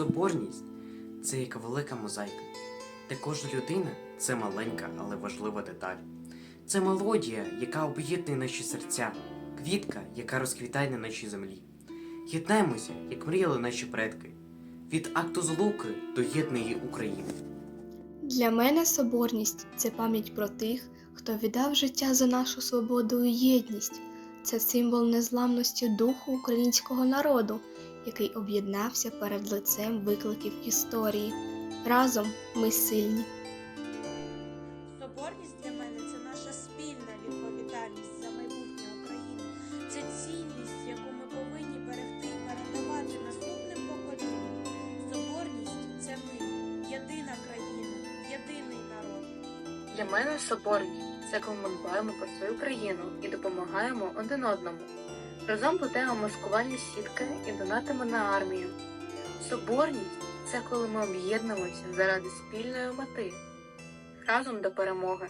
Соборність це як велика мозаїка, де кожна людина це маленька, але важлива деталь. Це мелодія, яка об'єднує наші серця, квітка, яка розквітає на нашій землі. Єднаємося, як мріяли наші предки, від акту злуки до єдної України. Для мене соборність це пам'ять про тих, хто віддав життя за нашу свободу і єдність. Це символ незламності духу українського народу, який об'єднався перед лицем викликів історії. Разом ми сильні. Соборність для мене це наша спільна відповідальність за майбутнє України. Це цінність, яку ми повинні берегти і передавати наступним поколінням. Соборність це ми, єдина країна, єдиний народ. Для мене соборність це коли ми дбаємо про свою країну і допомагаємо один одному. Разом будемо маскувальні сітки і донатимо на армію. Соборність це коли ми об'єднуємося заради спільної мети. Разом до перемоги.